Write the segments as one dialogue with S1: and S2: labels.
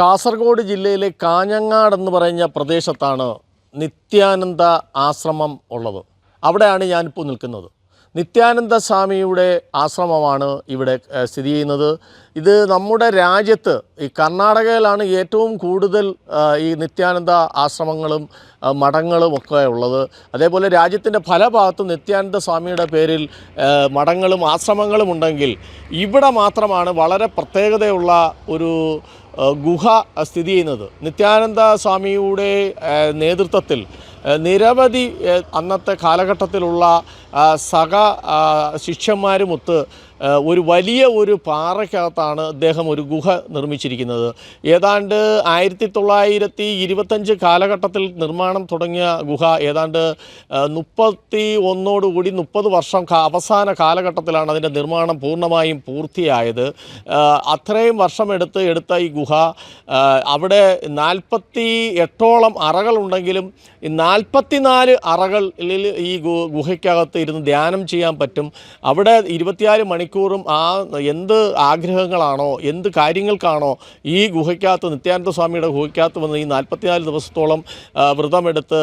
S1: കാസർഗോഡ് ജില്ലയിലെ കാഞ്ഞങ്ങാട് എന്ന് പറയുന്ന പ്രദേശത്താണ് നിത്യാനന്ദ ആശ്രമം ഉള്ളത്. അവിടെയാണ് ഞാനിപ്പോൾ നിൽക്കുന്നത്. നിത്യാനന്ദ സ്വാമിയുടെ ആശ്രമമാണ് ഇവിടെ സ്ഥിതി ചെയ്യുന്നത്. ഇത് നമ്മുടെ രാജ്യത്ത് ഈ കർണാടകയിലാണ് ഏറ്റവും കൂടുതൽ ഈ നിത്യാനന്ദ ആശ്രമങ്ങളും മഠങ്ങളും ഒക്കെ ഉള്ളത്. അതേപോലെ രാജ്യത്തിന്റെ പല ഭാഗത്തും നിത്യാനന്ദ സ്വാമിയുടെ പേരിൽ മഠങ്ങളും ആശ്രമങ്ങളും ഉണ്ടെങ്കിൽ ഇവിടെ മാത്രമാണ് വളരെ പ്രത്യേകതയുള്ള ഒരു ഗുഹ സ്ഥിതി ചെയ്യുന്നത്. നിത്യാനന്ദ സ്വാമിയുടെ നേതൃത്വത്തിൽ നിരവധി അന്നത്തെ കാലഘട്ടത്തിലുള്ള സഹ ശിഷ്യന്മാരുമൊത്ത് ഒരു വലിയ ഒരു പാറയ്ക്കകത്താണ് അദ്ദേഹം ഒരു ഗുഹ നിർമ്മിച്ചിരിക്കുന്നത്. ഏതാണ്ട് ആയിരത്തി തൊള്ളായിരത്തി ഇരുപത്തഞ്ച് കാലഘട്ടത്തിൽ നിർമ്മാണം തുടങ്ങിയ ഗുഹ ഏതാണ്ട് മുപ്പത്തി ഒന്നോടുകൂടി മുപ്പത് വർഷം അവസാന കാലഘട്ടത്തിലാണ് അതിന്റെ നിർമ്മാണം പൂർണമായും പൂർത്തിയായത്. അത്രയും വർഷമെടുത്ത് എടുത്ത ഈ ഗുഹ അവിടെ നാൽപ്പത്തി എട്ടോളം അറകളുണ്ടെങ്കിലും ഈ നാൽപ്പത്തിനാല് അറകളിൽ ഈ ഗുഹയ്ക്കകത്ത് ഇരുന്ന് ധ്യാനം ചെയ്യാൻ പറ്റും. അവിടെ ഇരുപത്തിനാല് മണിക്കൂറും ആ എന്ത് ആഗ്രഹങ്ങളാണോ എന്ത് കാര്യങ്ങൾക്കാണോ ഈ ഗുഹയ്ക്കകത്ത് നിത്യാനന്ദ സ്വാമിയുടെ ഗുഹയ്ക്കകത്ത് വന്ന് ഈ നാൽപ്പത്തിനാല് ദിവസത്തോളം വ്രതമെടുത്ത്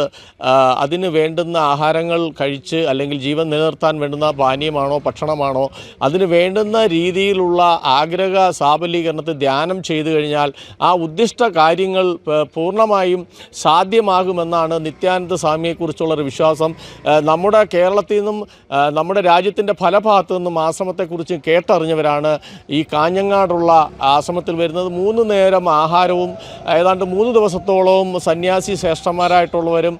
S1: അതിന് വേണ്ടുന്ന ആഹാരങ്ങൾ കഴിച്ച് അല്ലെങ്കിൽ ജീവൻ നിലനിർത്താൻ വേണ്ടുന്ന പാനീയമാണോ ഭക്ഷണമാണോ അതിന് വേണ്ടുന്ന രീതിയിലുള്ള ആഗ്രഹ സാബലീകരണത്തിൽ ധ്യാനം ചെയ്തു കഴിഞ്ഞാൽ ആ ഉദ്ദിഷ്ട കാര്യങ്ങൾ പൂർണമായും സാധ്യമാകുമെന്നാണ് നിത്യാനന്ദ സ്വാമിയെക്കുറിച്ചുള്ളൊരു വിശ്വാസം നമ്മുടെ കേരളത്തിൽ നിന്നും നമ്മുടെ രാജ്യത്തിന്റെ പല ഭാഗത്തു നിന്നും ആശ്രമത്തെക്കുറിച്ച് കേട്ടറിഞ്ഞവരാണ് ഈ കാഞ്ഞങ്ങാടുള്ള ആശ്രമത്തിൽ വരുന്നത്. മൂന്ന് നേരം ആഹാരവും ഏതാണ്ട് മൂന്ന് ദിവസത്തോളവും സന്യാസി ശ്രേഷ്ഠന്മാരായിട്ടുള്ളവരും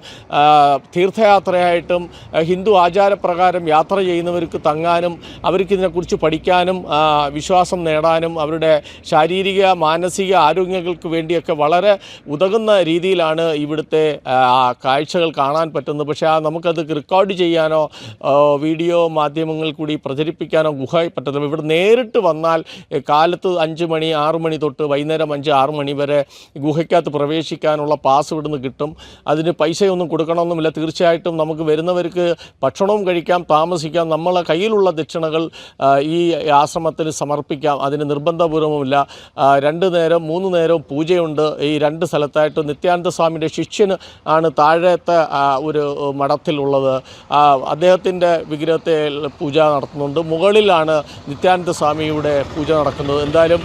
S1: തീർത്ഥയാത്രയായിട്ടും ഹിന്ദു ആചാരപ്രകാരം യാത്ര ചെയ്യുന്നവർക്ക് തങ്ങാനും അവർക്ക് ഇതിനെക്കുറിച്ച് പഠിക്കാനും വിശ്വാസം നേടാനും അവരുടെ ശാരീരിക മാനസിക ആരോഗ്യങ്ങൾക്ക് വേണ്ടിയൊക്കെ വളരെ ഉതകുന്ന രീതിയിലാണ് ഇവിടുത്തെ കാഴ്ചകൾ കാണാൻ പറ്റുന്നത്. പക്ഷേ നമുക്കത് റെക്കോർഡ് ചെയ്യാനോ വീഡിയോ മാധ്യമങ്ങളിൽ കൂടി പ്രചരിപ്പിക്കാനോ ഗുഹ പറ്റത്തില്ല ഇവിടെ നേരിട്ട് വന്നാൽ കാലത്ത് അഞ്ച് മണി ആറ് മണി തൊട്ട് വൈകുന്നേരം അഞ്ച് ആറ് മണി വരെ ഗുഹയ്ക്കകത്ത് പ്രവേശിക്കാനുള്ള പാസ് ഇവിടുന്ന് കിട്ടും. അതിന് പൈസയൊന്നും കൊടുക്കണമെന്നുമില്ല. തീർച്ചയായിട്ടും നമുക്ക് വരുന്നവർക്ക് ഭക്ഷണവും കഴിക്കാം താമസിക്കാം. നമ്മളെ കയ്യിലുള്ള ദക്ഷിണകൾ ഈ ആശ്രമത്തിന് സമർപ്പിക്കാം. അതിന് നിർബന്ധപൂർവമില്ല രണ്ട് നേരം മൂന്ന് നേരവും പൂജയുണ്ട്. ഈ രണ്ട് സ്ഥലത്തായിട്ട് നിത്യാനന്ദ സ്വാമിയുടെ ശിഷ്യന് ആണ് താഴത്തെ ഒരു മഠത്തിലുള്ളത്. അദ്ദേഹത്തിന്റെ വിഗ്രഹത്തെ പൂജ നടത്തുന്നുണ്ട്. മുകളിലാണ് നിത്യാനന്ദ സ്വാമിയുടെ പൂജ നടക്കുന്നത്. എന്തായാലും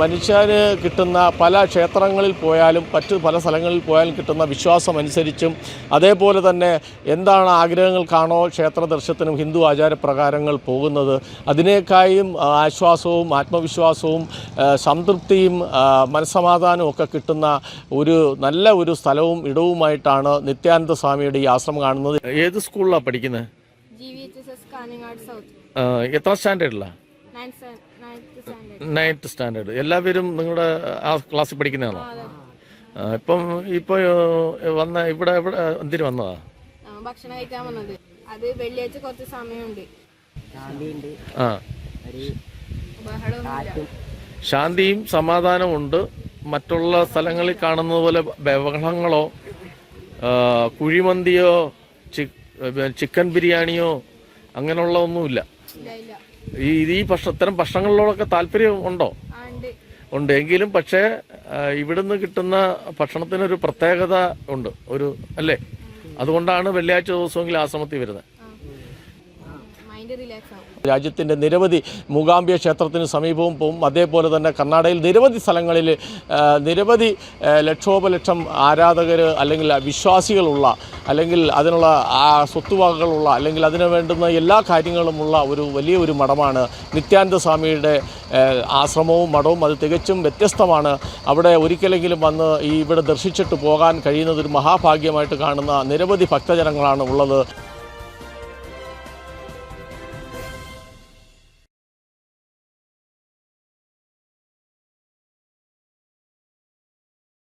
S1: മനുഷ്യന് കിട്ടുന്ന പല ക്ഷേത്രങ്ങളിൽ പോയാലും മറ്റ് പല സ്ഥലങ്ങളിൽ പോയാലും കിട്ടുന്ന വിശ്വാസം അനുസരിച്ചും അതേപോലെ തന്നെ എന്താണ് ആഗ്രഹങ്ങൾക്കാണോ ക്ഷേത്ര ദർശനത്തിനും ഹിന്ദു ആചാരപ്രകാരങ്ങൾ പോകുന്നത് അതിനേക്കായും ആശ്വാസവും ആത്മവിശ്വാസവും സംതൃപ്തിയും മനസ്സമാധാനവും ഒക്കെ കിട്ടുന്ന ഒരു നല്ല ഒരു സ്ഥലവും ഇടവുമായിട്ടാണ് നിത്യാനന്ദ സ്വാമിയുടെ ഈ ആശ്രമം കാണുന്നത്. ഏത് സ്കൂളിലാണ് പഠിക്കുന്നത്
S2: കാഞ്ഞങ്ങാട് സൗത്ത്.
S1: എത്ര സ്റ്റാൻഡേർഡിലാണ്
S2: നയൻത് നയൻത്ത് സ്റ്റാൻഡേർഡ്
S1: എല്ലാവരും നിങ്ങളുടെ ആ ക്ലാസ്സിൽ പഠിക്കുന്നതാണോ? ഇപ്പം ഇപ്പൊ വന്ന ഇവിടെ ഇവിടെ എന്തിനു വന്നതാ?
S2: ഭക്ഷണം കഴിക്കാൻ വന്നത്. അത് വെള്ളിയാഴ്ച കുറച്ച് സമയമുണ്ട്.
S1: ശാന്തിയും സമാധാനവും ഉണ്ട്. മറ്റുള്ള സ്ഥലങ്ങളിൽ കാണുന്നത് പോലെ ബഹളങ്ങളോ കുഴിമന്തിയോ ചിക്കൻ ബിരിയാണിയോ അങ്ങനെയുള്ള ഒന്നുമില്ല ഈ ഈ ഇത്തരം ഭക്ഷണങ്ങളിലോടൊക്കെ താല്പര്യം ഉണ്ടോ?
S2: ഉണ്ട്.
S1: എങ്കിലും പക്ഷേ ഇവിടുന്ന് കിട്ടുന്ന ഭക്ഷണത്തിനൊരു പ്രത്യേകത ഉണ്ട്. ഒരു അല്ലേ? അതുകൊണ്ടാണ് വെള്ളിയാഴ്ച ദിവസമെങ്കിലും ആശ്രമത്തിൽ വരുന്നത്. രാജ്യത്തിന്റെ നിരവധി മൂകാംബിക ക്ഷേത്രത്തിന് സമീപവും പോവും. അതേപോലെ തന്നെ കർണാടകയിൽ നിരവധി സ്ഥലങ്ങളിൽ നിരവധി ലക്ഷോപലക്ഷം ആരാധകർ അല്ലെങ്കിൽ വിശ്വാസികളുള്ള അല്ലെങ്കിൽ അതിനുള്ള സ്വത്തുവകകളുള്ള അല്ലെങ്കിൽ അതിന് വേണ്ടുന്ന എല്ലാ കാര്യങ്ങളുമുള്ള ഒരു വലിയ ഒരു മഠമാണ് നിത്യാനന്ദ സ്വാമിയുടെ ആശ്രമവും മഠവും. അത് തികച്ചും വ്യത്യസ്തമാണ്. അവിടെ ഒരിക്കലെങ്കിലും വന്ന് ഈ ഇവിടെ ദർശിച്ചിട്ട് പോകാൻ കഴിയുന്നതൊരു മഹാഭാഗ്യമായിട്ട് കാണുന്ന നിരവധി ഭക്തജനങ്ങളാണ് ഉള്ളത്.